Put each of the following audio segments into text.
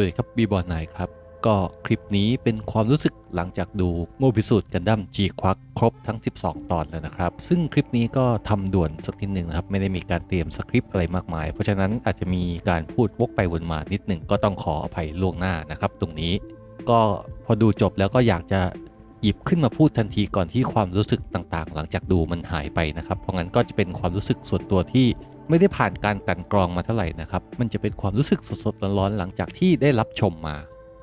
วัสดีครับบีบอลไนครับ ก็คลิปนี้เป็นความรู้สึกหลังจากดูโมบิสูตรกันดั้มจีควักครบทั้ง 12 ตอนแล้วนะครับ ซึ่งคลิปนี้ก็ทำด่วนสักนิดหนึ่งนะครับ ไม่ได้มีการเตรียมสคริปต์อะไรมากมาย เพราะฉะนั้นอาจจะมีการพูดวกไปวนมานิดหนึ่งก็ต้องขออภัยล่วงหน้านะครับ ตรงนี้ ก็พอดูจบแล้วก็อยากจะ หยิบขึ้นมาพูดทันทีก่อนที่ความรู้สึกต่างๆ หลังจากดูมันหายไปนะครับ เพราะงั้นก็จะเป็นความรู้สึกส่วนตัวที่ไม่ได้ผ่านการกลันกรองมาเท่าไหร่นะครับ มันจะเป็นความรู้สึกสดๆร้อนๆหลังจากที่ได้รับชมมา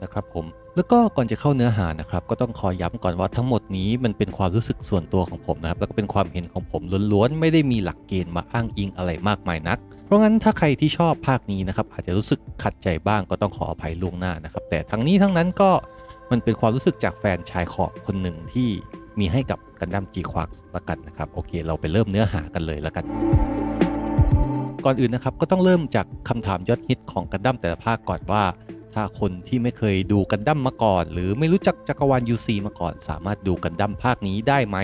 นะครับผม แล้วก็ก่อนจะเข้าเนื้อหานะครับ ก็ต้องขอย้ำก่อนว่าทั้งหมดนี้มันเป็นความรู้สึกส่วนตัวของผมนะครับ แล้วก็เป็นความเห็นของผมล้วนๆ ไม่ได้มีหลักเกณฑ์มาอ้างอิงอะไรมากมายนัก เพราะงั้นถ้าใครที่ชอบภาคนี้นะครับอาจจะรู้สึกขัดใจบ้างก็ต้องขออภัยล่วงหน้านะครับ แต่ทั้งนี้ทั้งนั้นก็ มันเป็นความรู้สึกจากแฟนชายขอบคนหนึ่งที่มีให้กับกันดั้มจีควักละกันนะครับ โอเค เราไปเริ่มเนื้อหากันเลยละกัน ก่อนอื่นนะครับก็ต้องเริ่มจากคำถามยอดฮิตของกันดั้มแต่ละภาคก่อนว่า ถ้าคนที่ไม่เคยดูกันดั้มมาก่อน หรือไม่รู้จักจักรวาล UC มาก่อน สามารถดูกันดั้มภาคนี้ได้ไหม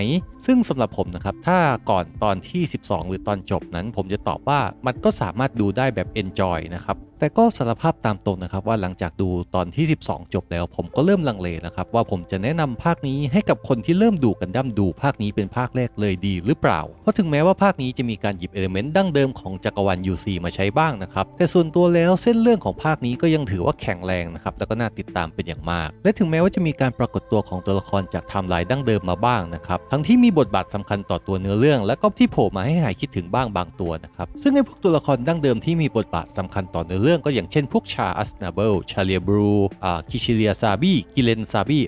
ซึ่งสำหรับผมนะครับ ถ้าก่อนตอนที่ 12 หรือตอนจบนั้น ผมจะตอบว่ามันก็สามารถดูได้แบบ enjoy นะครับ แต่ก็สารภาพตามตรงนะครับว่าหลังจากดูตอนที่ 12 จบแล้ว ผมก็เริ่มลังเลนะครับ ว่าผมจะแนะนำภาคนี้ให้กับคนที่เริ่มดูกันดั้มดูภาคนี้เป็นภาคแรกเลยดีหรือเปล่า เพราะถึงแม้ว่าภาคนี้จะมีการหยิบเอลเมนต์ดั้งเดิมของจักรวาล UC มาใช้บ้างนะครับ แต่ส่วนตัวแล้วเส้นเรื่องของภาคนี้ก็ยังถือว่าแข็งแรงนะครับ แล้วก็น่าติดตามเป็นอย่างมาก และถึงแม้ว่าจะมีการปรากฏตัวของตัวละครจากไทม์ไลน์ดั้งเดิมมาบ้างนะครับ ทั้งที่มีบทบาทสำคัญต่อตัวเนื้อเรื่อง และก็ที่โผล่มาให้หายคิดถึงบ้างบางตัวนะครับซึ่งในพวกตัวละครดั้งเดิมที่มีบทบาทสำคัญต่อเนื้อเรื่องก็อย่างเช่นพวกชาอัสนาเบิลชาเลียบรูอ่าคิชิเลียซาบีกิเลนซาบี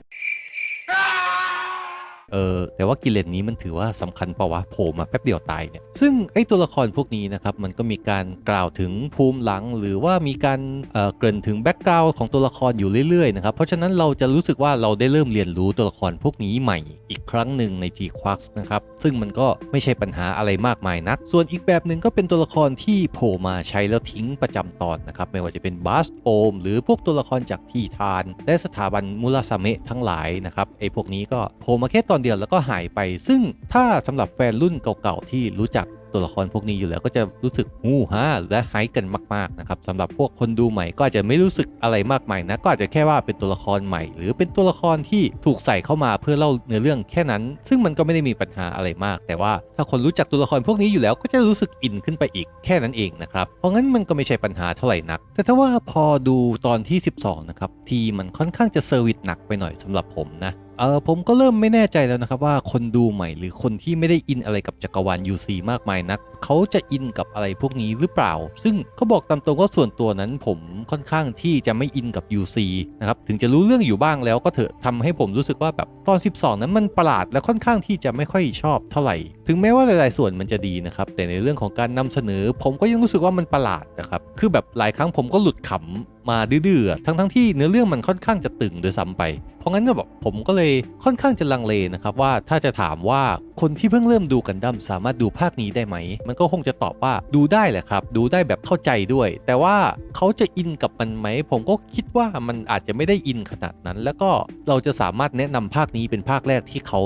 เออแต่ว่ากิเลนนี้มันถือว่าสำคัญเปล่าวะโผล่มาแป๊บเดียวตายเนี่ยซึ่งไอ้ตัวละครพวกนี้นะครับมันก็มีการกล่าวถึงภูมิหลัง หรือว่ามีการเอ่อเกริ่นถึงแบ็กกราวด์ของตัวละครอยู่เรื่อยๆนะครับเพราะฉะนั้นเราจะรู้สึกว่าเราได้เริ่มเรียนรู้ตัวละครพวกนี้ใหม่อีกครั้งหนึ่งใน G q u a x นะครับซึ่งมันก็ไม่ใช่ปัญหาอะไรมากมายนัก ส่วนอีกแบบหนึ่งก็เป็นตัวละครที่โผล่มาใช้แล้วทิ้งประจำตอนนะครับไม่ว่าจะเป็นบาสโอมหรือพวกตัวละครจากทีทาน และสถาบันมูราซาเมะทั้งหลายนะครับไอ้พวกนี้ก็โผล่มาแค่ตอนเดียวแล้วก็หายไป ซึ่งถ้าสำหรับแฟนรุ่นเก่าๆที่รู้จักตัวละครพวกนี้อยู่แล้วก็จะรู้สึกฮู้ฮ่าและไฮป์กันมากๆนะครับสำหรับพวกคนดูใหม่ก็อาจจะไม่รู้สึกอะไรมากมายนะก็อาจจะแค่ว่าเป็นตัวละครใหม่ หรือเป็นตัวละครที่ถูกใส่เข้ามาเพื่อเล่าเนื้อเรื่องแค่นั้น ซึ่งมันก็ไม่ได้มีปัญหาอะไรมาก แต่ว่าถ้าคนรู้จักตัวละครพวกนี้อยู่แล้วก็จะรู้สึกอินขึ้นไปอีกแค่นั้นเองนะครับเพราะงั้นมันก็ไม่ใช่ปัญหาเท่าไหร่นัก แต่ถ้าว่าพอดูตอนที่ 12นะครับที่มันค่อนข้างจะเซอร์วิสหนักไปหน่อยสำหรับผมนะ เออผมก็เริ่มไม่แน่ใจแล้วนะครับว่าคนดูใหม่หรือคนที่ไม่ได้อินอะไรกับจักรวาล UC มากมายนักเขาจะอินกับอะไรพวกนี้หรือเปล่า ซึ่งเขาบอกตามตรงว่าส่วนตัวนั้นผมค่อนข้างที่จะไม่อินกับ UC นะครับถึงจะรู้เรื่องอยู่บ้างแล้วก็เถอะทำให้ผมรู้สึกว่าแบบตอน 12 นั้นมันประหลาดและค่อนข้างที่จะไม่ค่อยชอบเท่าไหร่ ถึงแม้ว่าหลาย ๆ ส่วนมันจะดีนะครับแต่ในเรื่องของการนำเสนอ ผมก็ยังรู้สึกว่ามันประหลาดนะครับคือแบบหลายครั้งผมก็หลุดขำมาดื้อๆทั้งๆที่เนื้อเรื่องมันค่อนข้างจะตึงโดยซ้ำไป ราะงั้นก็แบบผมก็เลยค่อนข้างจะลังเลนะครับว่าถ้าจะถามว่าคนที่เพิ่งเริ่มดูกันดั้มสามารถดูภาคนี้ได้ไหม มันก็คงจะตอบว่าดูได้แหละครับ ดูได้แบบเข้าใจด้วย แต่ว่าเขาจะอินกับมันไหม ผมก็คิดว่ามันอาจจะไม่ได้อินขนาดนั้น แล้วก็เราจะสามารถแนะนำภาคนี้เป็นภาคแรกที่เขา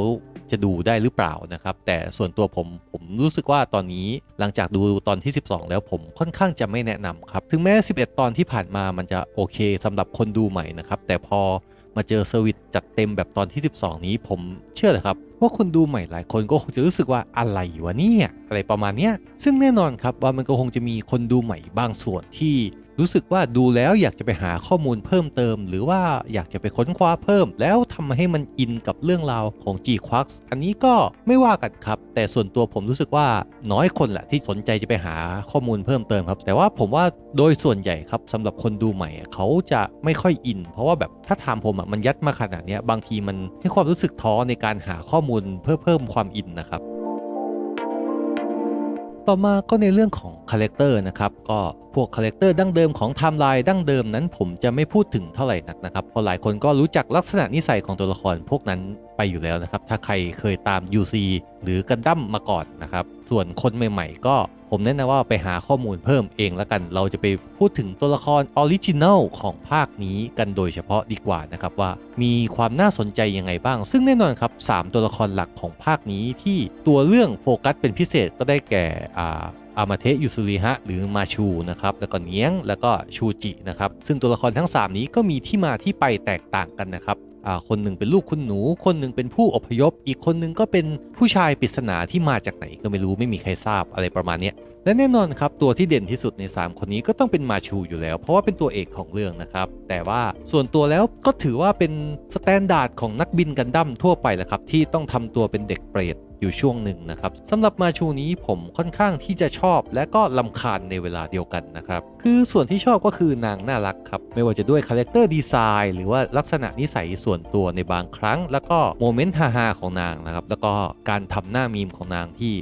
จะดูได้หรือเปล่านะครับ แต่ส่วนตัวผมผมรู้สึกว่าตอนนี้หลังจากดูตอนที่ 12 แล้วผมค่อนข้างจะไม่แนะนำครับ ถึงแม้ 11 ตอนที่ผ่านมามันจะโอเคสำหรับคนดูใหม่นะครับ แต่พอ มาเจอเซอร์วิสจัดเต็มแบบตอนที่ 12 นี้ผมเชื่อเลยครับว่าคนดูใหม่หลายคนก็คงจะรู้สึกว่าอะไรวะเนี่ยอะไรประมาณเนี้ยซึ่งแน่นอนครับว่ามันก็คงจะมีคนดูใหม่บางส่วนที่ รู้สึกว่าดูแล้วอยากจะไปหาข้อมูลเพิ่มเติม หรือว่าอยากจะไปค้นคว้าเพิ่ม แล้วทำให้มันอินกับเรื่องราวของ G q u a x อันนี้ก็ไม่ว่ากันครับ แต่ส่วนตัวผมรู้สึกว่าน้อยคนแหละที่สนใจจะไปหาข้อมูลเพิ่มเติมครับ แต่ว่าผมว่าโดยส่วนใหญ่ครับสำหรับคนดูใหม่เขาจะไม่ค่อยอิน เพราะว่าแบบถ้าถามผมอะมันยัดมาขนาดนี้บางทีมันให้ความรู้สึกท้อในการหาข้อมูลเพื่อเพิ่มความอินนะครับ ต่อมาก็ในเรื่องของคาแรคเตอร์นะครับก็พวกคาแรคเตอร์ดั้งเดิมของไทม์ไลน์ดั้งเดิมนั้นผมจะไม่พูดถึงเท่าไหร่นักนะครับเพราะหลายคนก็รู้จักลักษณะนิสัยของตัวละครพวกนั้นไปอยู่แล้วนะครับ ถ้าใครเคยตาม UC หรือกันดั้มมาก่อนนะครับ ส่วนคนใหม่ ๆ ก็ ผมแนะนำว่าไปหาข้อมูลเพิ่มเองแล้วกัน เราจะไปพูดถึงตัวละครออริจินัลของภาคนี้กันโดยเฉพาะดีกว่านะครับว่ามีความน่าสนใจยังไงบ้าง ซึ่งแน่นอนครับ 3 ตัวละครหลักของภาคนี้ที่ตัวเรื่องโฟกัสเป็นพิเศษก็ได้แก่อ่าอามาเทยูซุริฮะหรือมาชูนะครับแล้วก็เนียงแล้วก็ชูจินะครับซึ่งตัวละครทั้ง 3 นี้ก็มีที่มาที่ไปแตกต่างกันนะครับ คนหนึ่งเป็นลูกคุณหนู คนหนึ่งเป็นผู้อพยพ อีกคนหนึ่งก็เป็นผู้ชายปริศนาที่มาจากไหนก็ไม่รู้ไม่มีใครทราบอะไรประมาณนี้และแน่นอนครับตัวที่เด่นที่สุดใน 3 คนนี้ก็ต้องเป็นมาชูอยู่แล้ว เพราะว่าเป็นตัวเอกของเรื่องนะครับ แต่ว่าส่วนตัวแล้วก็ถือว่าเป็นสแตนดาร์ดของนักบินกันดั้มทั่วไปแหละครับที่ต้องทำตัวเป็นเด็กเปรต อยู่ช่วงหนึ่งนะครับสำหรับมาชูนี้ผมค่อนข้างที่จะชอบและก็ลำคาญในเวลาเดียวกันนะครับคือส่วนที่ชอบก็คือนางน่ารักครับไม่ว่าจะด้วยคาแรคเตอร์ดีไซน์หรือว่าลักษณะนิสัยส่วนตัวในบางครั้ง แล้วก็โมเมนต์ฮาๆของนางนะครับแล้วก็การทำหน้ามีมของนางที่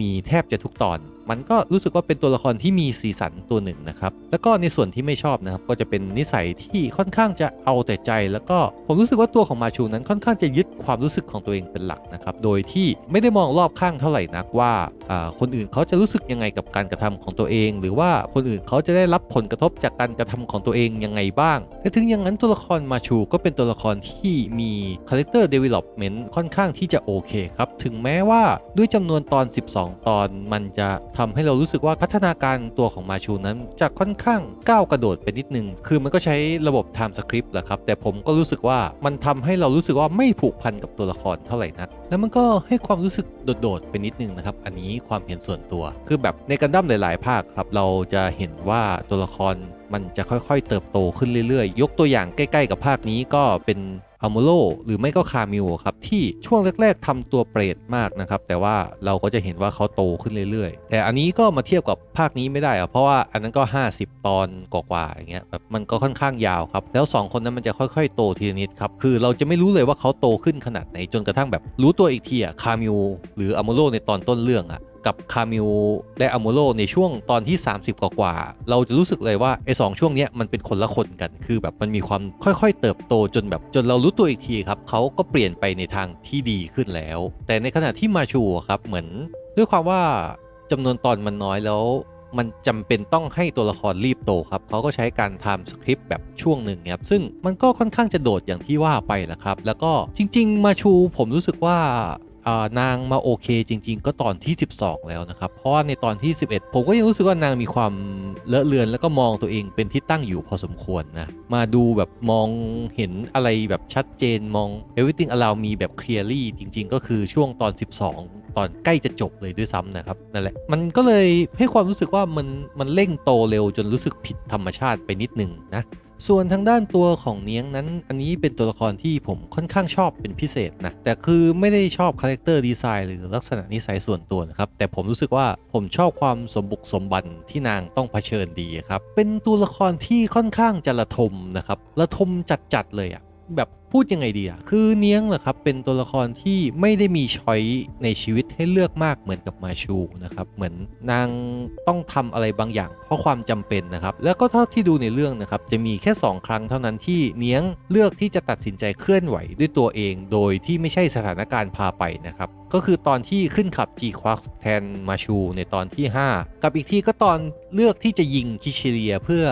มีแทบจะทุกตอน มันก็รู้สึกว่าเป็นตัวละครที่มีสีสันตัวหนึ่งนะครับ แล้วก็ในส่วนที่ไม่ชอบนะครับ ก็จะเป็นนิสัยที่ค่อนข้างจะเอาแต่ใจ แล้วก็ผมรู้สึกว่าตัวของมาชูนั้นค่อนข้างจะยึดความรู้สึกของตัวเองเป็นหลักนะครับ โดยที่ไม่ได้มองรอบข้างเท่าไหร่นักว่าคนอื่นเขาจะรู้สึกยังไงกับการกระทำของตัวเอง หรือว่าคนอื่นเขาจะได้รับผลกระทบจากการกระทำของตัวเองยังไงบ้าง แต่ถึงอย่างนั้นตัวละครมาชูก็เป็นตัวละครที่มีคาแรคเตอร์เดเวล็อปเมนต์ค่อนข้างที่จะโอเคครับ ถึงแม้ว่าด้วยจำนวนตอน 12 ตอนมันจะทำให้เรารู้สึกว่าพัฒนาการตัวของมาชูนั้นจะค่อนข้างก้าวกระโดดไปนิดนึง คือมันก็ใช้ระบบไทม์สคริปต์แหละครับ แต่ผมก็รู้สึกว่ามันทำให้เรารู้สึกว่าไม่ผูกพันกับตัวละครเท่าไหร่นัก แล้วมันก็ให้ความรู้สึกโดดๆไปนิดนึงนะครับ อันนี้ความเห็นส่วนตัว คือแบบในกันดั้มหลาย ๆ ภาคครับ เราจะเห็นว่าตัวละคร มันจะค่อยๆ เติบโตขึ้นเรื่อยๆ ยกตัวอย่างใกล้ๆ กับภาคนี้ก็เป็นอัลโมโลหรือไม่ก็คามิวครับที่ช่วงแรก ๆทำตัวเปรตมากนะครับ แต่ว่าเราก็จะเห็นว่าเขาโตขึ้นเรื่อยๆ แต่อันนี้ก็มาเทียบกับภาคนี้ไม่ได้อะเพราะว่าอันนั้นก็ 50 ตอนกว่าๆอย่างเงี้ยแบบมันก็ค่อนข้างยาวครับ แล้ว 2 คนนั้นมันจะค่อยๆ โตทีละนิดครับ คือเราจะไม่รู้เลยว่าเขาโตขึ้นขนาดไหนจนกระทั่งแบบรู้ตัวอีกทีอะคามิวหรืออัลโมโลในตอนต้นเรื่องอะ กับคามิลและอัมโมโลในช่วงตอนที่ 30 กว่ากว่าๆเราจะรู้สึกเลยว่าไอ้สองช่วงเนี้ยมันเป็นคนละคนกัน คือแบบมันมีความค่อยๆ เติบโตจนแบบจนเรารู้ตัวอีกทีครับเขาก็เปลี่ยนไปในทางที่ดีขึ้นแล้ว แต่ในขณะที่มาชูครับเหมือน ด้วยความว่าจำนวนตอนมันน้อยแล้วมันจำเป็นต้องให้ตัวละครรีบโตครับเขาก็ใช้การทำสคริปต์แบบช่วงหนึ่งครับ ซึ่งมันก็ค่อนข้างจะโดดอย่างที่ว่าไปแหละครับ แล้วก็จริง ๆ มาชูผมรู้สึกว่า นางมาโอเคจริง ๆ ก็ตอนที่ 12 แล้วนะครับ เพราะว่าในตอนที่ 11 ผมก็ยังรู้สึกว่านางมีความเลอะเลือน แล้วก็มองตัวเองเป็นที่ตั้งอยู่พอสมควรนะ มาดูแบบมองเห็นอะไรแบบชัดเจนมอง everything around me แบบ clearly จริง ๆ ก็คือช่วงตอน 12 ตอนใกล้จะจบเลยด้วยซ้ำนะครับนั่นแหละมันก็เลยให้ความรู้สึกว่ามันมันเร่งโตเร็วจนรู้สึกผิดธรรมชาติไปนิดนึงนะ ส่วนทางด้านตัวของเนียงนั้น อันนี้เป็นตัวละครที่ผมค่อนข้างชอบเป็นพิเศษนะ แต่คือไม่ได้ชอบคาแรคเตอร์ดีไซน์หรือลักษณะนิสัยส่วนตัวนะครับ แต่ผมรู้สึกว่าผมชอบความสมบุกสมบันที่นางต้องเผชิญดีครับ เป็นตัวละครที่ค่อนข้างจะระทมนะครับ ระทมจัดๆเลยอะแบบ พูดยังไงดีอะคือเนียงเหรอครับเป็นตัวละครที่ไม่ได้มีช้อยในชีวิตให้เลือกมากเหมือนกับมาชูนะครับเหมือนนางต้องทำอะไรบางอย่าง เพราะความจำเป็นนะครับแล้วก็เท่าที่ดูในเรื่องนะครับจะมีแค่ 2 ครั้งเท่านั้นที่เนียงเลือกที่จะตัดสินใจเคลื่อนไหวด้วยตัวเอง โดยที่ไม่ใช่สถานการณ์พาไปนะครับก็คือตอนที่ขึ้นขับ G q u a r k แทนมาชูในตอนที่ 5 กับอีกที่ก็ตอนเลือกที่จะยิงคิชิเลียเพื่อ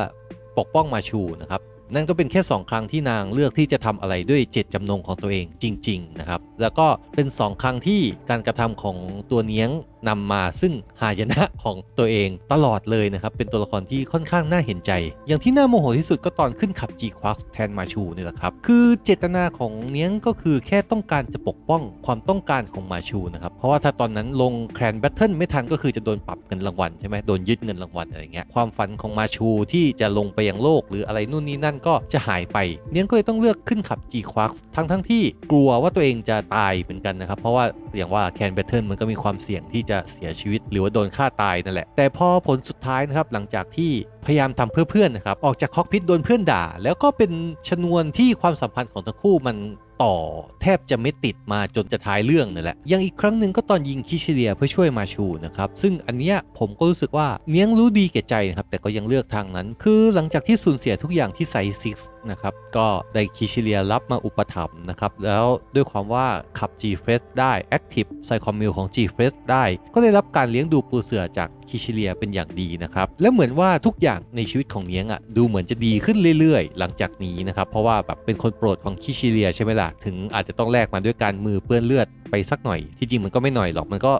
ปกป้องมาชูนะครับ นั่นก็เป็นแค่ 2 ครั้งที่นางเลือกที่จะทำอะไรด้วยเจตจำนงของตัวเองจริง ๆ นะครับ แล้วก็เป็น 2 ครั้งที่การกระทำของตัวเนี้ยง นำมาซึ่งหายนะของตัวเองตลอดเลยนะครับเป็นตัวละครที่ค่อนข้างน่าเห็นใจ อย่างที่น่าโมโหที่สุดก็ตอนขึ้นขับ G q u a r k แทนมาชูนี่แหละครับคือเจตนาของเนี้ยงก็คือแค่ต้องการจะปกป้องความต้องการของมาชูนะครับเพราะว่าถ้าตอนนั้นลงแครนแบทเทิลไม่ทันก็คือจะโดนปรับเงินรางวัลใช่ไหมโดนยึดเงินรางวัลอะไรเงี้ยความฝันของมาชูที่จะลงไปยังโลก หรืออะไรนู่นนี่นั่นก็จะหายไป เนี้ยงก็เลยต้องเลือกขึ้นขับ G q u a r k ทั้งทั้งที่กลัวว่าตัวเองจะตายเหมือนกันนะครับเพราะว่าอย่างว่าแคนแบทเทิลมันก็มีความเสี่ยงที่จะเสียชีวิต หรือว่าโดนฆ่าตายนั่นแหละ แต่พอผลสุดท้ายนะครับหลังจากที่พยายามทำเพื่อเพื่อนนะครับออกจากคอกพิษโดนเพื่อนด่า แล้วก็เป็นชนวนที่ความสัมพันธ์ของทั้งคู่มัน ต่อแทบจะไม่ติดมาจนจะท้ายเรื่องนั่นแหละ ยังอีกครั้งหนึ่งก็ตอนยิงคิชิเลียเพื่อช่วยมาชูนะครับ ซึ่งอันเนี้ยผมก็รู้สึกว่าเนี้ยงรู้ดีแก่ใจนะครับ แต่ก็ยังเลือกทางนั้น คือหลังจากที่สูญเสียทุกอย่างที่ไซซิกนะครับ ก็ได้คิชิเลียรับมาอุปถัมภ์นะครับ แล้วด้วยความว่าขับ G f r e s ได้ Active ไซคอมมิลของ G f r e s ได้ ก็ได้รับการเลี้ยงดูปูเสือจาก คิชิเลียเป็นอย่างดีนะครับ และเหมือนว่าทุกอย่างในชีวิตของเนียงอะดูเหมือนจะดีขึ้นเรื่อยๆ หลังจากนี้นะครับ เพราะว่าแบบเป็นคนโปรดของคิชิเลียใช่ไหมล่ะ ถึงอาจจะต้องแลกมาด้วยการมือเปื้อนเลือดไปสักหน่อย ที่จริงมันก็ไม่หน่อยหรอกมันก็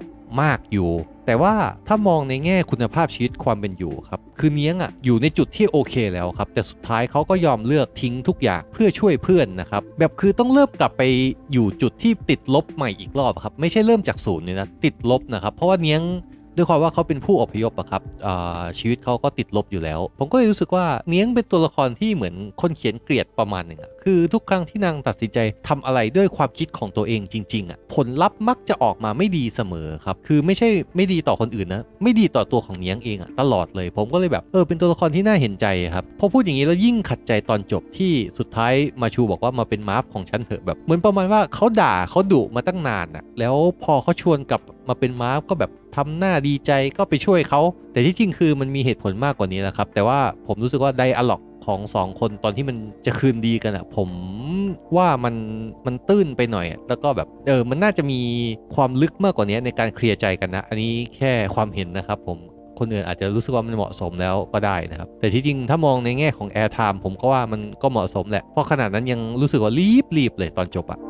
มากอยู่ แต่ว่าถ้ามองในแง่คุณภาพชีวิตความเป็นอยู่ครับ คือเนี้ยงอะอยู่ในจุดที่โอเคแล้วครับ แต่สุดท้ายเขาก็ยอมเลือกทิ้งทุกอย่างเพื่อช่วยเพื่อนนะครับ แบบคือต้องเริ่มกลับไปอยู่จุดที่ติดลบใหม่อีกรอบครับ ไม่ใช่เริ่มจากศูนย์เลยนะ ติดลบนะครับ เพราะว่าเนี้ยง ด้วยความว่าเขาเป็นผู้อพยพอะครับชีวิตเขาก็ติดลบอยู่แล้ว ผมก็เลยรู้สึกว่าเนียงเป็นตัวละครที่เหมือนคนเขียนเกลียดประมาณหนึ่งอะคือทุกครั้งที่นางตัดสินใจทำอะไรด้วยความคิดของตัวเองจริง ๆอะผลลัพธ์มักจะออกมาไม่ดีเสมอครับคือไม่ใช่ไม่ดีต่อคนอื่นนะไม่ดีต่อตัวของเนียงเองอะตลอดเลย ผมก็เลยแบบเออเป็นตัวละครที่น่าเห็นใจครับพอพูดอย่างนี้แล้วยิ่งขัดใจตอนจบที่สุดท้ายมาชูบอกว่ามาเป็นมาฟของฉันเถอะแบบเหมือนประมาณว่าเขาด่าเขาดุมาตั้งนานอะแล้วพอเขาชวนกลับมาเป็นมาฟก็แบบ ทำหน้าดีใจก็ไปช่วยเขา แต่ที่จริงคือมันมีเหตุผลมากกว่านี้แหละครับ แต่ว่าผมรู้สึกว่าไดอะล็อกของสองคนตอนที่มันจะคืนดีกันอะผมว่ามันมันตื้นไปหน่อยอแล้วก็แบบเออมันน่าจะมีความลึกมากกว่านี้ในการเคลียร์ใจกันนะ อันนี้แค่ความเห็นนะครับผมคนอื่นอาจจะรู้สึกว่ามันเหมาะสมแล้วก็ได้นะครับ แต่ที่จริงถ้ามองในแง่ของ Air Time ผมก็ว่ามันก็เหมาะสมแหละเพราะขนาดนั้นยังรู้สึกว่ารีบรีบเลยตอนจบอะ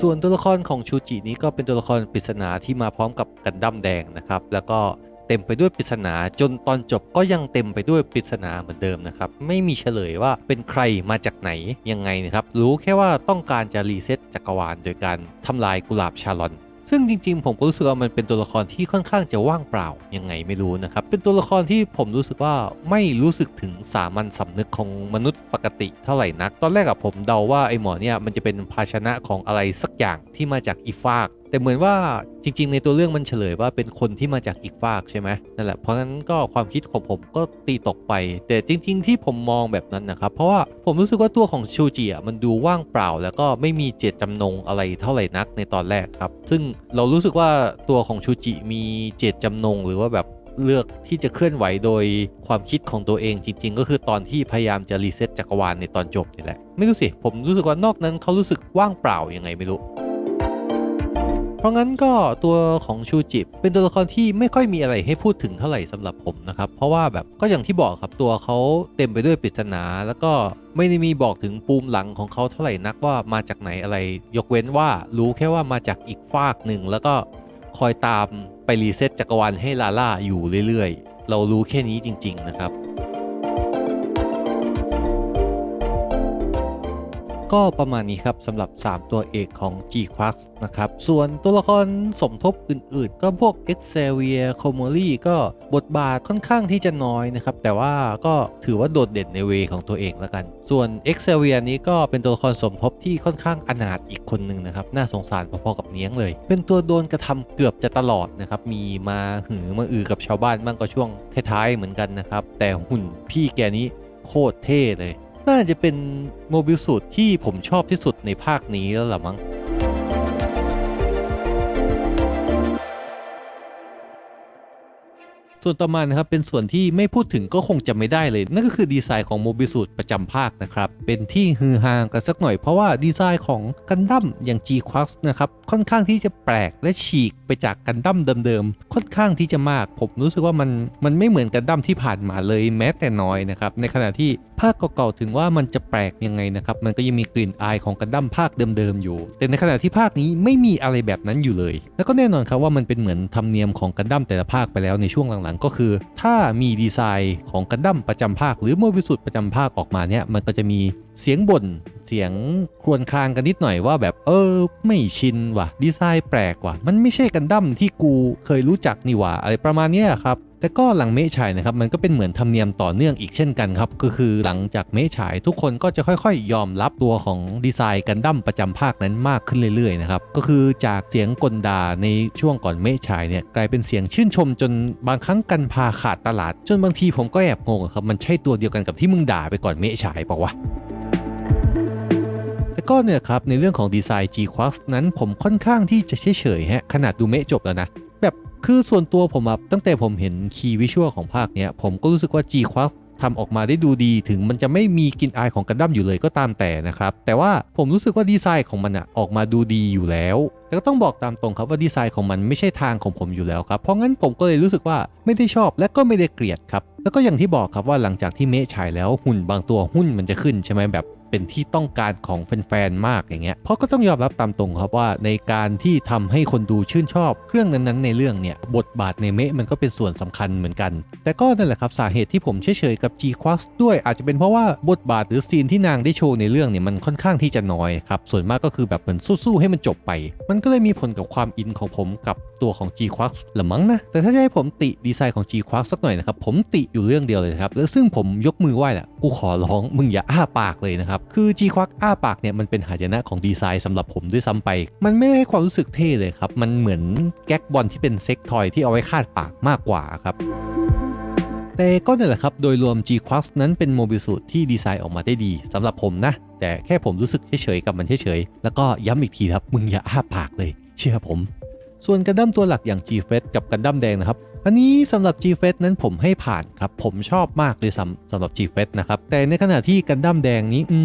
ส่วนตัวละครของชูจินี้ก็เป็นตัวละครปริศนาที่มาพร้อมกับกันดั้มแดงนะครับ แล้วก็เต็มไปด้วยปริศนาจนตอนจบก็ยังเต็มไปด้วยปริศนาเหมือนเดิมนะครับ ไม่มีเฉลยว่าเป็นใครมาจากไหนยังไงนะครับ รู้แค่ว่าต้องการจะรีเซ็ตจักรวาลโดยการทำลายกุหลาบชาลอน ซึ่งจริงๆ ผมก็รู้สึกว่ามันเป็นตัวละครที่ค่อนข้างจะว่างเปล่ายังไงไม่รู้นะครับ เป็นตัวละครที่ผมรู้สึกว่าไม่รู้สึกถึงสามัญสำนึกของมนุษย์ปกติเท่าไหร่นัก ตอนแรกอะผมเดาว่าไอ้หมอเนี่ยมันจะเป็นภาชนะของอะไรสักอย่างที่มาจากอีฟาก แต่เหมือนว่าจริง ๆ ในตัวเรื่องมันเฉลยว่าเป็นคนที่มาจากอีกฟากใช่ไหมนั่นแหละเพราะงั้นก็ความคิดของผมก็ตีตกไป แต่จริง ๆ ที่ผมมองแบบนั้นนะครับ เพราะว่าผมรู้สึกว่าตัวของชูจิอะมันดูว่างเปล่า แล้วก็ไม่มีเจตจำนงอะไรเท่าไหร่นักในตอนแรกครับ ซึ่งเรารู้สึกว่าตัวของชูจิมีเจตจำนงหรือว่าแบบเลือกที่จะเคลื่อนไหวโดยความคิดของตัวเองจริง ๆ ก็คือตอนที่พยายามจะรีเซ็ตจักรวาลในตอนจบนี่แหละ ไม่รู้สิ ผมรู้สึกว่านอกนั้นเขารู้สึกว่างเปล่ายังไงไม่รู้ เพราะงั้นก็ตัวของชูจิเป็นตัวละครที่ไม่ค่อยมีอะไรให้พูดถึงเท่าไหร่สำหรับผมนะครับ เพราะว่าแบบก็อย่างที่บอกครับตัวเขาเต็มไปด้วยปริศนา แล้วก็ไม่ได้มีบอกถึงปูมหลังของเขาเท่าไหร่นักว่ามาจากไหนอะไร ยกเว้นว่ารู้แค่ว่ามาจากอีกฟากหนึ่งแล้วก็คอยตามไปรีเซ็ตจักรวาลให้ลาล่าอยู่เรื่อยๆ เรารู้แค่นี้จริง ๆ นะครับ ก็ประมาณนี้ครับสำหรับ 3 ตัวเอกของ G q u a x นะครับ ส่วนตัวละครสมทบอื่นๆ ก็พวก e x e v i e r c o m o l y ก็บทบาทค่อนข้างที่จะน้อยนะครับ แต่ว่าก็ถือว่าโดดเด่นในเวของตัวเองแล้วกัน ส่วน e x e v i e r นี้ก็เป็นตัวละครสมทบที่ค่อนข้างอนาถอีกคนหนึ่งนะครับ น่าสงสารพอๆกับเนี้ยงเลย เป็นตัวโดนกระทำเกือบจะตลอดนะครับ มีมาหือมาอือกับชาวบ้านบ้างก็ช่วงท้ายๆเหมือนกันนะครับ แต่หุ่นพี่แกนี้โคตรเท่เลย น่าจะเป็นโมบิลสูตรที่ผมชอบที่สุดในภาคนี้แล้วล่ะมั้ง ส่วนต่อมานะครับเป็นส่วนที่ไม่พูดถึงก็คงจะไม่ได้เลย นั่นก็คือดีไซน์ของโมบิสูตรประจำภาคนะครับ เป็นที่ฮือฮากันสักหน่อยเพราะว่าดีไซน์ของกันดั้มอย่าง G q u a x นะครับค่อนข้างที่จะแปลกและฉีกไปจากกันดั้มเดิมๆ ค่อนข้างที่จะมาก ผมรู้สึกว่ามันมันไม่เหมือนกันดั้มที่ผ่านมาเลยแม้แต่น้อยนะครับในขณะที่ภาคเก่าๆถึงว่ามันจะแปลกยังไงนะครับมันก็ยังมีกลิ่นอายของกันดั้มภาคเดิมๆอยู่ แต่ในขณะที่ภาคนี้ไม่มีอะไรแบบนั้นอยู่เลย แล้วก็แน่นอนครับว่ามันเป็นเหมือนธรรมเนียมของกันดั้มแต่ละภาคไปแล้วในช่วงหลังๆก็คือ ถ้ามีดีไซน์ของกันดั้มประจำภาค หรือโมบิสุดประจำภาคออกมาเนี่ยมันก็จะมีเสียงบ่นเสียงครวญครางกันนิดหน่อยว่าแบบเออ ไม่ชินว่ะ ดีไซน์แปลกว่ะ มันไม่ใช่กันดั้มที่กูเคยรู้จักนี่หว่าอะไรประมาณนี้ครับ แต่ก็หลังเมฉายนะครับมันก็เป็นเหมือนธรรมเนียมต่อเนื่องอีกเช่นกันครับก็คือหลังจากเมฉายทุกคนก็จะค่อยๆ ยอมรับตัวของดีไซน์กันดั้มประจำภาคนั้นมากขึ้นเรื่อยๆนะครับก็คือจากเสียงกลดาในช่วงก่อนเมฉายเนี่ยกลายเป็นเสียงชื่นชมจนบางครั้งกันพาขาดตลาด จนบางทีผมก็แอบงงครับมันใช่ตัวเดียวกันกับที่มึงด่าไปก่อนเมฉายเปล่าวะแต่ก็เนี่ยครับในเรื่องของดีไซน์ G q u a s นั้นผมค่อนข้างที่จะเฉยๆฮะขนาดดูเมะจบแล้วนะ แบบ คือส่วนตัวผมอะตั้งแต่ผมเห็นคีย์วิชวลของภาคเนี้ย ผมก็รู้สึกว่า G q u a s ทำออกมาได้ดูดีถึงมันจะไม่มีกลิ่นอายของกันดั้มอยู่เลยก็ตามแต่นะครับ แต่ว่าผมรู้สึกว่าดีไซน์ของมันอะออกมาดูดีอยู่แล้ว แต่ก็ต้องบอกตามตรงครับว่าดีไซน์ของมันไม่ใช่ทางของผมอยู่แล้วครับ เพราะงั้นผมก็เลยรู้สึกว่าไม่ได้ชอบและก็ไม่ได้เกลียดครับ แล้วก็อย่างที่บอกครับว่าหลังจากที่เมะฉายแล้วหุ่นบางตัวหุ้นมันจะขึ้นใช่ไหมแบบ เป็นที่ต้องการของแฟนๆมากอย่างเงี้ยเพราะก็ต้องยอมรับตามตรงครับว่าในการที่ทำให้คนดูชื่นชอบเครื่องนั้นๆในเรื่องเนี่ยบทบาทในเมะมันก็เป็นส่วนสำคัญเหมือนกัน แต่ก็นั่นแหละครับสาเหตุที่ผมเฉยๆกับ G q u a x ด้วยอาจจะเป็นเพราะว่าบทบาทหรือซีนที่นางได้โชว์ในเรื่องเนี่ยมันค่อนข้างที่จะน้อยครับส่วนมากก็คือแบบเหมือนสู้ๆให้มันจบไป มันก็เลยมีผลกับความอินของผมกับตัวของ G q u a x หรือมั้งนะแต่ถ้าจะให้ผมติดีไซน์ของ G q u a x สักหน่อยนะครับผมติอยู่เรื่องเดียวเลยครับแล้วซึ่งผมยกมือไหว้แหละกูขอร้องมึงอย่าอ้าปากเลยนะครับคือ G q u a x อ้าปากเนี่ยมันเป็นหายนะของดีไซน์สำหรับผมด้วยซ้ำไป มันไม่ให้ความรู้สึกเท่เลยครับ มันเหมือนแก๊กบอลที่เป็นเซ็กทอยที่เอาไว้คาดปากมากกว่าครับแต่ก็เนั่นแหละครับ โดยรวม G q u a x นั้นเป็นโมบิลสูตรที่ดีไซน์ออกมาได้ดีสำหรับผมนะ แต่แค่ผมรู้สึกเฉยๆกับมันเฉยๆ แล้วก็ย้ำอีกทีครับ มึงอย่าอ้าปากเลย เชื่อผม ส่วนกันดั้มตัวหลักอย่าง G f e t กับกันดั้มแดงนะครับ อันนี้สำหรับ G f e t นั้นผมให้ผ่านครับ ผมชอบมากเลยสำสำหรับ G f e t นะครับ แต่ในขณะที่กันดั้มแดงนี้อื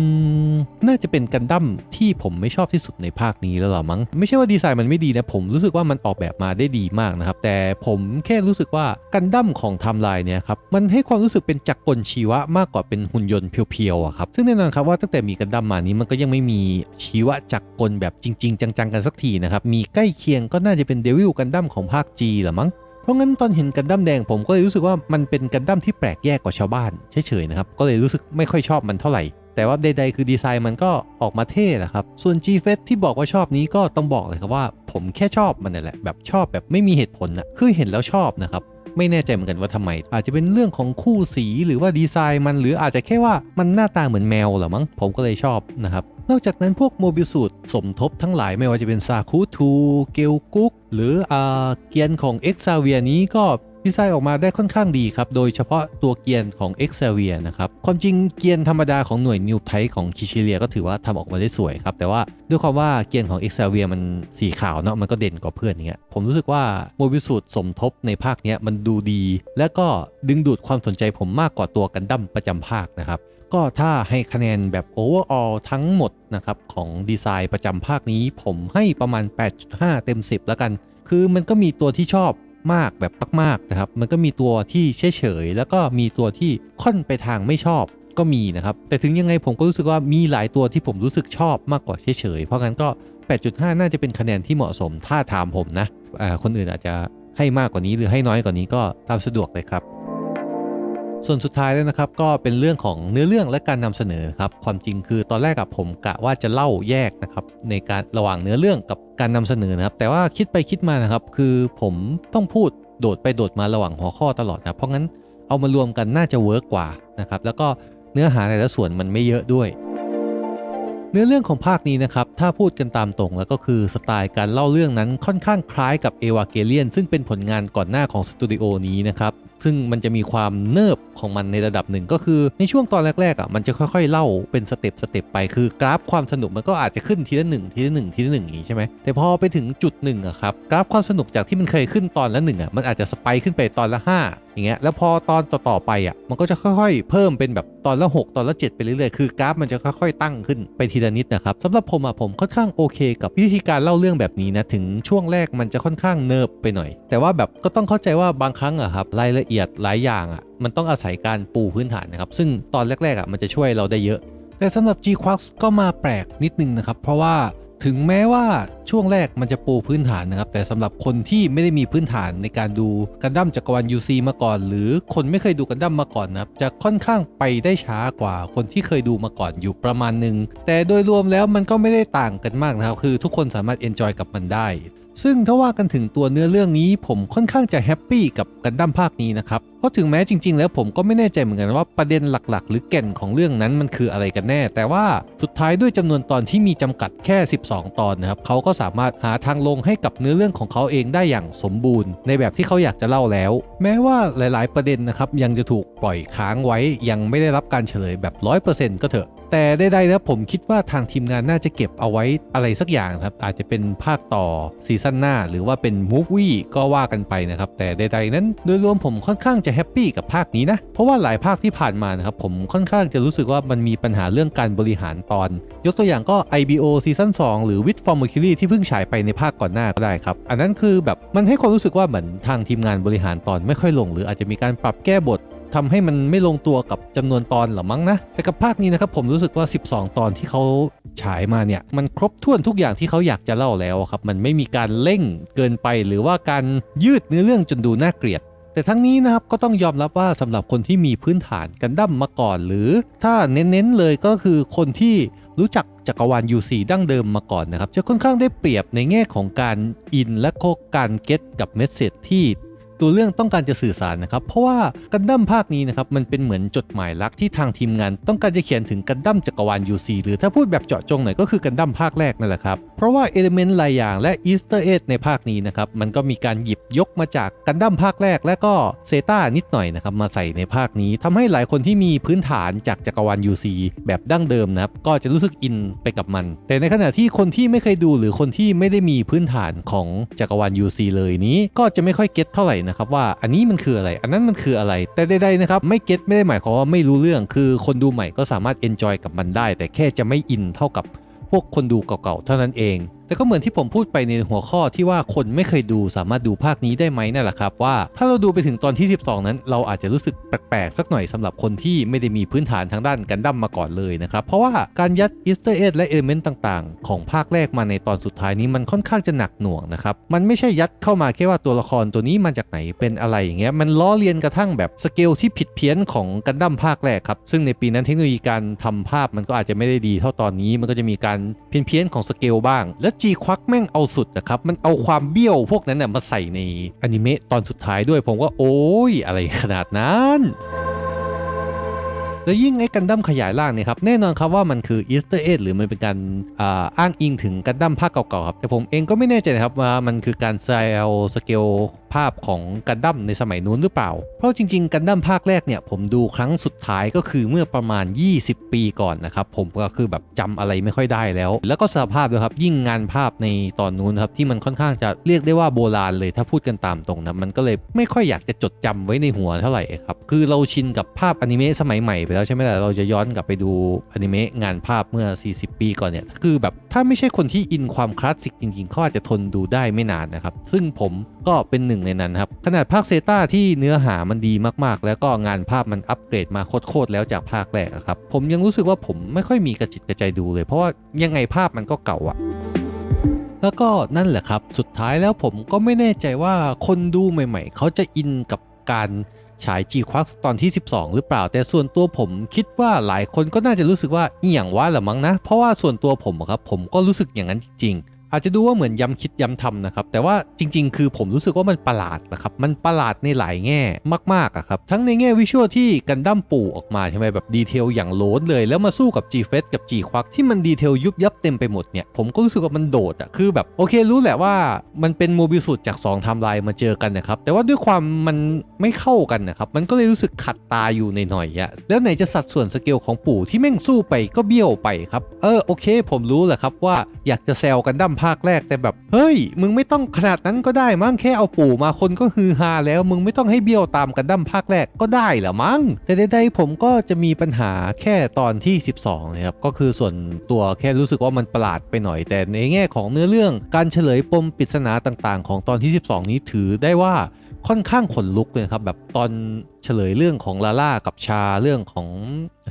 มน่าจะเป็นกันดั้มที่ผมไม่ชอบที่สุดในภาคนี้แล้วหรอมั้งไม่ใช่ว่าดีไซน์มันไม่ดีนะ ผมรู้สึกว่ามันออกแบบมาได้ดีมากนะครับ แต่ผมแค่รู้สึกว่ากันดั้มของไทม์ไลน์เนี่ยครับมันให้ความรู้สึกเป็นจักรกลชีวะมากกว่าเป็นหุ่นยนต์เพียวๆอะครับซึ่งแน่นอนครับว่าตั้งแต่มีกันดั้มมานี้มันก็ยังไม่มีชีวะจักรกลแบบจริง ๆ จังๆกันสักทีนะครับมีใกล้เคียงก็น่าจะเป็นเดวิลกันดั้มของภาค G หรอมั้ง ราะงั้นตอนเห็นกันดั้มแดงผมก็เลยรู้สึกว่ามันเป็นกันดั้มที่แปลกแยกกว่าชาวบ้านเฉยๆนะครับก็เลยรู้สึกไม่ค่อยชอบมันเท่าไหร่ แต่ว่าใดๆคือดีไซน์มันก็ออกมาเท่แหละครับส่วน G f e t ที่บอกว่าชอบนี้ก็ต้องบอกเลยครับว่า ผมแค่ชอบมันนั่นแหละแบบชอบแบบไม่มีเหตุผลนะคือเห็นแล้วชอบนะครับไม่แน่ใจเหมือนกันว่าทำไม อาจจะเป็นเรื่องของคู่สีหรือว่าดีไซน์มันหรืออาจจะแค่ว่ามันหน้าตาเหมือนแมวหรอมั้งผมก็เลยชอบนะครับนอกจากนั้นพวกโมบิลสูตรสมทบทั้งหลายไม่ว่าจะเป็นซาคุทู เกลกุก หรืออาเกียนของ e x a v i e r นี้ก็ดีไซน์ออกมาได้ค่อนข้างดีครับ โดยเฉพาะตัวเกียนของ e x a v i e r นะครับ ความจริงเกียนธรรมดาของหน่วยนิวไทของคิชิเลียก็ถือว่าทำออกมาได้สวยครับ แต่ว่าด้วยความว่าเกียนของ e x a v i e r มันสีขาวเนาะมันก็เด่นกว่าเพื่อนอย่างเงี้ย ผมรู้สึกว่าโมบิสูตรสมทบในภาคเนี้ยมันดูดี และก็ดึงดูดความสนใจผมมากกว่าตัวกันดั้มประจำภาคนะครับ ก็ถ้าให้คะแนนแบบ overall ทั้งหมดนะครับของดีไซน์ประจำภาคนี้ผมให้ประมาณ 8.5 เต็ม 10 แล้วกัน คือมันก็มีตัวที่ชอบมากแบบมากๆนะครับ มันก็มีตัวที่เฉยๆ แล้วก็มีตัวที่ค่อนไปทางไม่ชอบก็มีนะครับ แต่ถึงยังไงผมก็รู้สึกว่ามีหลายตัวที่ผมรู้สึกชอบมากกว่าเฉยๆ เพราะงั้นก็ 8.5 น่าจะเป็นคะแนนที่เหมาะสมถ้าถามผมนะอ่าคนอื่นอาจจะให้มากกว่านี้หรือให้น้อยกว่านี้ก็ตามสะดวกเลยครับ ส่วนสุดท้ายแล้วนะครับก็เป็นเรื่องของเนื้อเรื่องและการนำเสนอครับความจริงคือตอนแรกกับผมกะว่าจะเล่าแยกนะครับในการระหว่างเนื้อเรื่องกับการนำเสนอนะครับ แต่ว่าคิดไปคิดมานะครับ คือผมต้องพูดโดดไปโดดมาระหว่างหัวข้อตลอดนะเพราะงั้นเอามารวมกันน่าจะเวิร์กกว่านะครับแล้วก็เนื้อหาแต่ละส่วนมันไม่เยอะด้วย เนื้อเรื่องของภาคนี้นะครับถ้าพูดกันตามตรงแล้วก็คือสไตล์การเล่าเรื่องนั้นค่อนข้างคล้ายกับเอวาเกเลียนซึ่งเป็นผลงานก่อนหน้าของสตูดิโอนี้นะครับ ซึ่งมันจะมีความเนิบของมันในระดับหนึ่งก็คือในช่วงตอนแรกๆอะมันจะค่อยๆ เล่าเป็นสเต็ปสเต็ปไปคือกราฟความสนุกมันก็อาจจะขึ้นทีละหนึ่งทีละหนึ่งทีละหนึ่งอย่างนี้ใช่ไหมแต่พอไปถึงจุดหนึ่งอะครับกราฟความสนุกจากที่มันเคยขึ้นตอนละหนึ่งอะมันอาจจะสไปค์ขึ้นไปตอนละห้า อย่างเงี้ยแล้วพอตอนต่อๆไปอะมันก็จะค่อยๆ เพิ่มเป็นแบบตอนละ 6 ตอนละ 7 ไปเรื่อยๆ คือกราฟมันจะค่อยๆ ตั้งขึ้นไปทีละนิดนะครับสำหรับผมอะผมค่อนข้างโอเค กับวิธีการเล่าเรื่องแบบนี้นะถึงช่วงแรกมันจะค่อนข้างเนิบไปหน่อย แต่ว่าแบบก็ต้องเข้าใจว่าบางครั้งอะครับรายละเอียดหลายอย่างอะมันต้องอาศัยการปูพื้นฐานนะครับซึ่งตอนแรกๆอะมันจะช่วยเราได้เยอะ แต่สำหรับ G q u a x ก็มาแปลกนิดนึงนะครับเพราะว่า ถึงแม้ว่าช่วงแรกมันจะปูพื้นฐานนะครับ แต่สำหรับคนที่ไม่ได้มีพื้นฐานในการดูกันดั้มจักรวาล UC มาก่อน หรือคนไม่เคยดูกันดั้มมาก่อนนะครับ จะค่อนข้างไปได้ช้ากว่าคนที่เคยดูมาก่อนอยู่ประมาณหนึ่งแต่โดยรวมแล้วมันก็ไม่ได้ต่างกันมากนะครับ คือทุกคนสามารถเอนจอยกับมันได้ ซึ่งถ้าว่ากันถึงตัวเนื้อเรื่องนี้ผมค่อนข้างจะแฮปปี้กับกันดั้มภาคนี้นะครับ เพราะถึงแม้จริง ๆ แล้วผมก็ไม่แน่ใจเหมือนกันว่าประเด็นหลักๆ หรือแก่นของเรื่องนั้นมันคืออะไรกันแน่ แต่ว่าสุดท้ายด้วยจำนวนตอนที่มีจำกัดแค่ 12 ตอนนะครับเขาก็สามารถหาทางลงให้กับเนื้อเรื่องของเขาเองได้อย่างสมบูรณ์ ในแบบที่เขาอยากจะเล่าแล้ว แม้ว่าหลาย ๆ ประเด็นนะครับยังจะถูกปล่อยค้างไว้ยังไม่ได้รับการเฉลยแบบ 100%ก็เถอะ แต่ใดๆนะผมคิดว่าทางทีมงานน่าจะเก็บเอาไว้อะไรสักอย่างครับ อาจจะเป็นภาคต่อซีซั่นหน้า หรือว่าเป็นมูฟวี่ก็ว่ากันไปนะครับ แต่ใดๆนั้นโดยรวมผมค่อนข้างจะแฮปปี้กับภาคนี้นะ เพราะว่าหลายภาคที่ผ่านมานะครับ ผมค่อนข้างจะรู้สึกว่ามันมีปัญหาเรื่องการบริหารตอน ยกตัวอย่างก็ IBO ซีซั่น2หรือ With for Mercury ที่เพิ่งฉายไปในภาคก่อนหน้าก็ได้ครับ อันนั้นคือแบบมันให้ความรู้สึกว่าเหมือนทางทีมงานบริหารตอนไม่ค่อยลง หรืออาจจะมีการปรับแก้บท ทำให้มันไม่ลงตัวกับจำนวนตอนหรอมั้งนะแต่กับภาคนี้นะครับผมรู้สึกว่า 12 ตอนที่เขาฉายมาเนี่ยมันครบถ้วนทุกอย่างที่เขาอยากจะเล่าแล้วครับมันไม่มีการเร่งเกินไปหรือว่าการยืดเนื้อเรื่องจนดูน่าเกลียดแต่ทั้งนี้นะครับก็ต้องยอมรับว่าสำหรับคนที่มีพื้นฐานกันดั้มมาก่อน หรือถ้าเน้นๆเลยก็คือคนที่รู้จักจักรวาล UC ดั้งเดิมมาก่อนนะครับ จะค่อนข้างได้เปรียบในแง่ของการอินและก็การเก็ตกับเมสเซจที่ ตัวเรื่องต้องการจะสื่อสารนะครับ เพราะว่ากันดั้มภาคนี้นะครับมันเป็นเหมือนจดหมายรักที่ทางทีมงาน ต้องการจะเขียนถึงกันดั้มจักรวาล UC หรือถ้าพูดแบบเจาะจงหน่อยก็คือกันดั้มภาคแรกนั่นแหละครับเพราะว่าเอลิเมนต์หลายอย่างและอีสเตอร์เอ็ในภาคนี้นะครับมันก็มีการหยิบยกมาจากกันดั้มภาคแรก และก็เซตานิดหน่อยนะครับมาใส่ในภาคนี้ทำให้หลายคนที่มีพื้นฐานจากจักรวาล UC แบบดั้งเดิมนะครับก็จะรู้สึกอินไปกับมัน แต่ในขณะที่คนที่ไม่เคยดูหรือคนที่ไม่ได้มีพื้นฐานของจักรวาล UC เลยนี้ ก็จะไม่ค่อยเก็ตเท่าไหร่นะครับว่าอันนี้มันคืออะไร อันนั้นมันคืออะไร แต่ใดๆนะครับไม่เก็ตไม่ได้หมายความว่าไม่รู้เรื่อง คือคนดูใหม่ก็สามารถเอนจอยกับมันได้ แต่แค่จะไม่อินเท่ากับพวกคนดูเก่าๆเท่านั้นเองแต่ก็เหมือนที่ผมพูดไปในหัวข้อที่ว่าคนไม่เคยดูสามารถดูภาคนี้ได้ไหมนั่นแหละครับว่า ถ้าเราดูไปถึงตอนที่ 12 นั้น เราอาจจะรู้สึกแปลกๆ สักหน่อยสำหรับคนที่ไม่ได้มีพื้นฐานทางด้านกันดั้มมาก่อนเลยนะครับ เพราะว่าการยัดอีสเตอร์เอ็ดและเอลเมนต์ต่างๆ ของภาคแรกมาในตอนสุดท้ายนี้มันค่อนข้างจะหนักหน่วงนะครับมันไม่ใช่ยัดเข้ามาแค่ว่าตัวละครตัวนี้มาจากไหนเป็นอะไรอย่างเงี้ยมันล้อเลียนกระทั่งแบบสเกลที่ผิดเพี้ยนของกันดั้มภาคแรกครับซึ่งในปีนั้นเทคโนโลยีการทำภาพมันก็อาจจะไม่ได้ดีเท่าตอนนี้มันก็จะมีการเพี้ยนๆของสเกลบ้างและจีควักแม่งเอาสุดนะครับมันเอาความเบี้ยวพวกนั้นน่ยมาใส่ในอนิเมะตอนสุดท้ายด้วยผมก็โอ้ยอะไรขนาดนั้น แล้วยิ่งไอ้กันดั้มขยายร่างเนี่ยครับแน่นอนครับว่ามันคืออีสเตอร์เอ็ดหรือมันเป็นการอ,อ้างอิงถึงกันดั้มภาคเก่าๆครับแต่ผมเองก็ไม่แน่ใจนะครับว่ามันคือการแซลสเกลภาพของกันดั้มในสมัยนู้นหรือเปล่า เพราะจริงๆกันดั้มภาคแรกเนี่ยผมดูครั้งสุดท้ายก็คือเมื่อประมาณ 20 ปีก่อนนะครับผมก็คือแบบจำอะไรไม่ค่อยได้แล้ว แล้วก็สภาพด้วยครับยิ่งงานภาพในตอนนู้นครับที่มันค่อนข้างจะเรียกได้ว่าโบราณเลยถ้าพูดกันตามตรงนะมันก็เลยไม่ค่อยอยากจะจดจำไว้ในหัวเท่าไหร่ครับคือเราชินกับภาพอนิเมะสมัยใหม่ไปแล้วใช่ไหมล่ะเราจะย้อนกลับไปดูอนิเมะงานภาพเมื่อ 40 ปีก่อนเนี่ย คือแบบถ้าไม่ใช่คนที่อินความคลาสสิกจริงๆเขาอาจจะทนดูได้ไม่นานนะครับ ซึ่งผมก็เป็นหนึ่งในนั้นครับ ขนาดภาคเซตาที่เนื้อหามันดีมากๆ แล้วก็งานภาพมันอัปเกรดมาโคตรๆแล้วจากภาคแรกครับ ผมยังรู้สึกว่าผมไม่ค่อยมีกระจิตกระใจดูเลย เพราะว่ายังไงภาพมันก็เก่าอะแล้วก็นั่นแหละครับ สุดท้ายแล้วผมก็ไม่แน่ใจว่าคนดูใหม่ ๆ เขาจะอินกับการ ฉายจีควักตอนที่ 12 หรือเปล่า แต่ส่วนตัวผมคิดว่าหลายคนก็น่าจะรู้สึกว่าอีหยังว่าละมั้งนะ เพราะว่าส่วนตัวผมครับผมก็รู้สึกอย่างนั้นจริงๆ อาจจะดูว่าเหมือนย้ำคิดย้ำทำนะครับ แต่ว่าจริง ๆ คือผมรู้สึกว่ามันประหลาดนะครับ มันประหลาดในหลายแง่มากๆอะครับ ทั้งในแง่วิชวลที่กันดั้มปู่ออกมาใช่ไหมแบบดีเทลอย่างโล้นเลย แล้วมาสู้กับ G f e t กับ G ควักที่มันดีเทลยุบยับเต็มไปหมดเนี่ย ผมก็รู้สึกว่ามันโดดอะคือแบบโอเครู้แหละว่ามันเป็นโมบิลสุดจาก2ไทม์ไลน์มาเจอกันนะครับ แต่ว่าด้วยความมันไม่เข้ากันนะครับ มันก็เลยรู้สึกขัดตาอยู่ในหน่อยอะแล้วไหนจะสัดส่วนสเกลของปู่ที่แม่งสู้ไปก็เบี้ยวไปครับ เออโอเค ผมรู้แหละครับว่าอยากจะแซวกันดั้มภาคแรกแต่แบบ เฮ้ย มึงไม่ต้องขนาดนั้นก็ได้มั้งแค่เอาปู่มาคนก็ฮือฮาแล้วมึงไม่ต้องให้เบี้ยวตามกันดั้มภาคแรกก็ได้เหรอมั้ง แต่ใดๆผมก็จะมีปัญหาแค่ตอนที่ 12นะครับก็คือส่วนตัวแค่รู้สึกว่ามันประหลาดไปหน่อยแต่ในแง่ของเนื้อเรื่องการเฉลยปมปริศนาต่างๆ ของตอนที่ 12 นี้ถือได้ว่า ค่อนข้างขนลุกเลยครับ แบบตอนเฉลยเรื่องของลาล่ากับชาเรื่องของ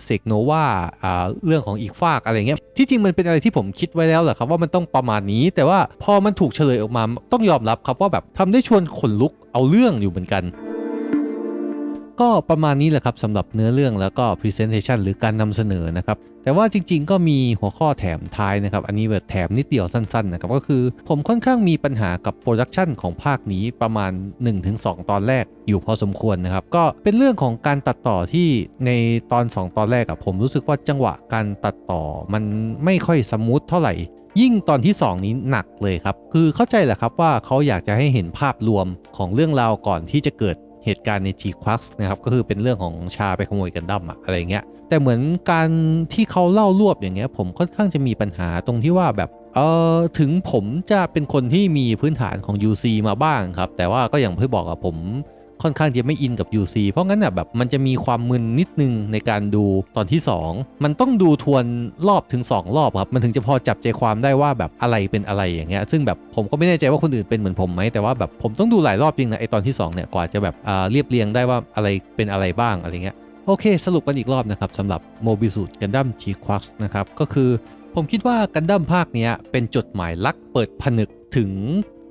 เซกโนวาอ่าเรื่องของอีกฟากอะไรเงี้ยที่จริงมันเป็นอะไรที่ผมคิดไว้แล้วแหละครับว่ามันต้องประมาณนี้ แต่ว่าพอมันถูกเฉลยออกมาต้องยอมรับครับว่าแบบทำได้ชวนขนลุกเอาเรื่องอยู่เหมือนกัน ก็ประมาณนี้แหละครับสำหรับเนื้อเรื่องแล้วก็ Presentation หรือการนำเสนอนะครับแต่ว่าจริงๆ ก็มีหัวข้อแถมท้ายนะครับ อันนี้แบบแถมนิดเดียวสั้นๆนะครับก็คือผมค่อนข้างมีปัญหากับโปรดักชันของภาคนี้ประมาณ 1-2 ตอนแรกอยู่พอสมควรนะครับ ก็เป็นเรื่องของการตัดต่อที่ในตอน 2 ตอนแรกอะผมรู้สึกว่าจังหวะการตัดต่อมันไม่ค่อยสมูทเท่าไหร่ ยิ่งตอนที่ 2 นี้หนักเลยครับ คือเข้าใจแหละครับว่าเขาอยากจะให้เห็นภาพรวมของเรื่องราวก่อนที่จะเกิด เหตุการณ์ใน G q u a x นะครับก็คือเป็นเรื่องของชาไปขโมยกันดั้มอะอะไรเงี้ยแต่เหมือนการที่เขาเล่ารวบอย่างเงี้ยผมค่อนข้างจะมีปัญหาตรงที่ว่าแบบเออถึงผมจะเป็นคนที่มีพื้นฐานของ UC มาบ้างครับ แต่ว่าก็อย่างเพื่อบอกอะผม ค่อนข้างจะไม่อินกับ UC เพราะงั้นอะแบบมันจะมีความมึนนิดนึงในการดูตอนที่ 2 มันต้องดูทวนรอบถึง 2 รอบครับ มันถึงจะพอจับใจความได้ว่าแบบอะไรเป็นอะไรอย่างเงี้ย ซึ่งแบบผมก็ไม่แน่ใจว่าคนอื่นเป็นเหมือนผมไหมแต่ว่าแบบผมต้องดูหลายรอบจริงนะไอตอนที่2เนี่ยกว่าจะแบบอ่าเรียบเรียงได้ว่าอะไรเป็นอะไรบ้างอะไรเงี้ยโอเค สรุปกันอีกรอบนะครับสำหรับโมบิสูดกันดั้ม G q u a x นะครับก็คือผมคิดว่ากันดั้มภาคเนี้ยเป็นจดหมายลักเปิดผนึกถึง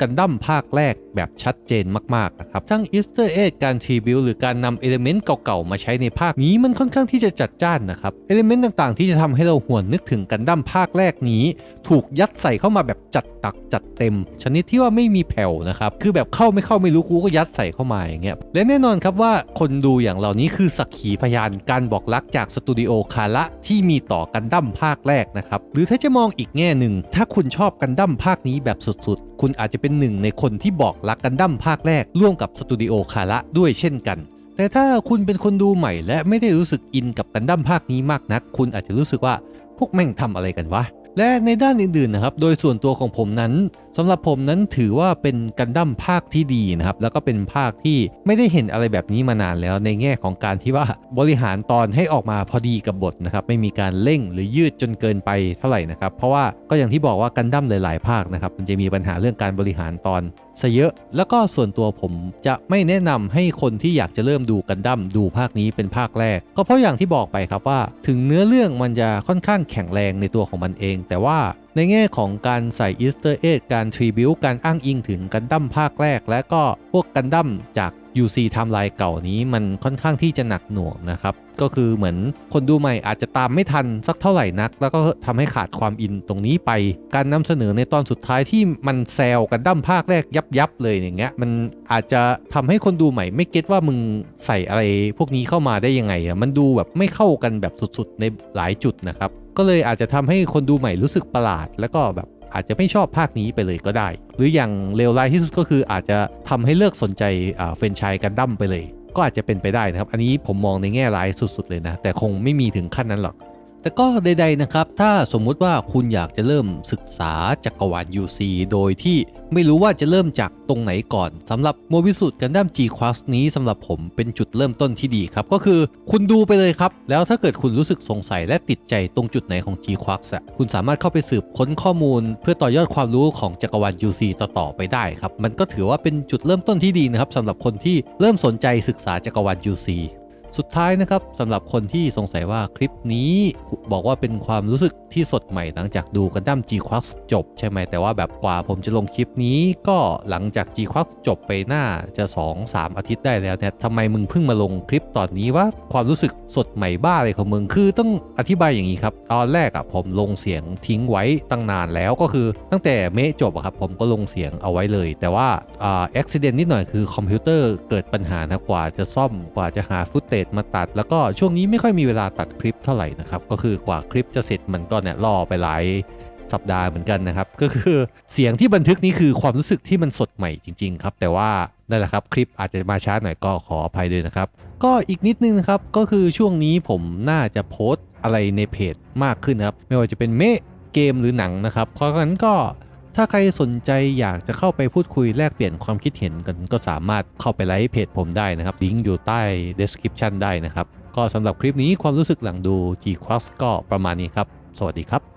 กันดั้มภาคแรกแบบชัดเจนมากๆนะครับ ทั้งอีสเตอร์เอ็กการทรีบิวหรือการนำเอลิเมนต์เก่าๆ มาใช้ในภาคนี้มันค่อนข้างที่จะจัดจ้านนะครับเอลิเมนต์ต่างๆ ที่จะทำให้เราหวนนึกถึงกันดั้มภาคแรกนี้ ถูกยัดใส่เข้ามาแบบจัดตักจัดเต็ม ชนิดที่ว่าไม่มีแผ่วนะครับ คือแบบเข้าไม่เข้าไม่รู้กูก็ยัดใส่เข้ามาอย่างเงี้ย และแน่นอนครับว่าคนดูอย่างเหล่านี้คือสักขีพยานการบอกรักจากสตูดิโอคาระที่มีต่อกันดั้มภาคแรกนะครับ หรือถ้าจะมองอีกแง่หนึ่งถ้าคุณชอบกันดั้มภาคนี้แบบสุดๆ คุณอาจจะเป็นหนึ่งในคนที่บอกรักกันดั้มภาคแรกร่วมกับสตูดิโอคาระด้วยเช่นกันแต่ถ้าคุณเป็นคนดูใหม่และไม่ได้รู้สึกอินกับกันดั้มภาคนี้มากนัก คุณอาจจะรู้สึกว่าพวกแม่งทำอะไรกันวะ และในด้านอื่นๆนะครับ โดยส่วนตัวของผมนั้น สำหรับผมนั้นถือว่าเป็นกันดั้มภาคที่ดีนะครับ แล้วก็เป็นภาคที่ไม่ได้เห็นอะไรแบบนี้มานานแล้วในแง่ของการที่ว่าบริหารตอนให้ออกมาพอดีกับบทนะครับ ไม่มีการเร่งหรือยืดจนเกินไปเท่าไหร่นะครับ เพราะว่าก็อย่างที่บอกว่ากันดั้มหลายๆ ภาคนะครับ มันจะมีปัญหาเรื่องการบริหารตอนซะเยอะ แล้วก็ส่วนตัวผมจะไม่แนะนำให้คนที่อยากจะเริ่มดูกันดั้มดูภาคนี้เป็นภาคแรก ก็เพราะอย่างที่บอกไปครับว่า ถึงเนื้อเรื่องมันจะค่อนข้างแข็งแรงในตัวของมันเอง แต่ว่า ในแง่ของการใส่อีสเตอร์เอ็กการทริบิวการอ้างอิงถึงกันดั้มภาคแรก และก็พวกกันดั้มจาก UC ไทม์ไลน์เก่านี้มันค่อนข้างที่จะหนักหน่วงนะครับ ก็คือเหมือนคนดูใหม่อาจจะตามไม่ทันสักเท่าไหร่นัก แล้วก็ทำให้ขาดความอินตรงนี้ไป การนำเสนอในตอนสุดท้ายที่มันแซวกันดั้มภาคแรกยับยับเลยอย่างเงี้ยมันอาจจะทำให้คนดูใหม่ไม่เก็ตว่ามึงใส่อะไรพวกนี้เข้ามาได้ยังไงอะมันดูแบบไม่เข้ากันแบบสุดๆ ในหลายจุดนะครับก็เลยอาจจะทำให้คนดูใหม่รู้สึกประหลาด แล้วก็แบบ อาจจะไม่ชอบภาคนี้ไปเลยก็ได้ หรืออย่างเลวร้ายที่สุดก็คืออาจจะทำให้เลิกสนใจเฟรนชายกันดั้มไปเลย ก็อาจจะเป็นไปได้นะครับ อันนี้ผมมองในแง่ร้ายสุดๆเลยนะ แต่คงไม่มีถึงขั้นนั้นหรอก แต่ก็ใดๆนะครับ ถ้าสมมุติว่าคุณอยากจะเริ่มศึกษาจักรวาล UC โดยที่ไม่รู้ว่าจะเริ่มจากตรงไหนก่อนสำหรับโมบิสุดกันดั้ม G Class นี้สำหรับผมเป็นจุดเริ่มต้นที่ดีครับ ก็คือคุณดูไปเลยครับ แล้วถ้าเกิดคุณรู้สึกสงสัยและติดใจตรงจุดไหนของ G Class อะคุณสามารถเข้าไปสืบค้นข้อมูล เพื่อต่อยอดความรู้ของจักรวาล UC ต่อๆไปได้ครับ มันก็ถือว่าเป็นจุดเริ่มต้นที่ดีนะครับสำหรับคนที่เริ่มสนใจศึกษาจักรวาล UC สุดท้ายนะครับสำหรับคนที่สงสัยว่าคลิปนี้บอกว่าเป็นความรู้สึกที่สดใหม่หลังจากดูกันดั้ม G q u a x จบใช่ไหมแต่ว่าแบบกว่าผมจะลงคลิปนี้ก็หลังจาก G q u a x จบไปหน้าจะ 2-3 อาทิตย์ได้แล้วเนี่ยทำไมมึงเพิ่งมาลงคลิปตอนนี้ว่าความรู้สึกสดใหม่บ้าอะไรของมึงคือต้องอธิบายอย่างนี้ครับตอนแรกอะผมลงเสียงทิ้งไว้ตั้งนานแล้วก็คือตั้งแต่เมจบอะครับผมก็ลงเสียงเอาไว้เลย แต่ว่าอ่าอุบิเหตุนิดหน่อยคือคอมพิวเตอร์เกิดปัญหานะกว่าจะซ่อมกว่าจะหาฟุตเตจมาตัด แล้วก็ช่วงนี้ไม่ค่อยมีเวลาตัดคลิปเท่าไหร่นะครับ ก็คือกว่าคลิปจะเสร็จมันก็เนี่ยรอไปหลายสัปดาห์เหมือนกันนะครับ ก็คือเสียงที่บันทึกนี้คือความรู้สึกที่มันสดใหม่จริง ๆ ครับ แต่ว่านั่นแหละครับคลิปอาจจะมาช้าหน่อยก็ขออภัยด้วยนะครับ ก็อีกนิดนึงนะครับก็คือช่วงนี้ผมน่าจะโพสต์อะไรในเพจมากขึ้นครับไม่ว่าจะเป็นเมะเกมหรือหนังนะครับเพราะงั้นก็ ถ้าใครสนใจอยากจะเข้าไปพูดคุยแลกเปลี่ยนความคิดเห็นกันก็สามารถเข้าไปไลค์เพจผมได้นะครับลิงก์อยู่ใต้ description ได้นะครับ ก็สำหรับคลิปนี้ความรู้สึกหลังดู G Cross ก็ประมาณนี้ครับ สวัสดีครับ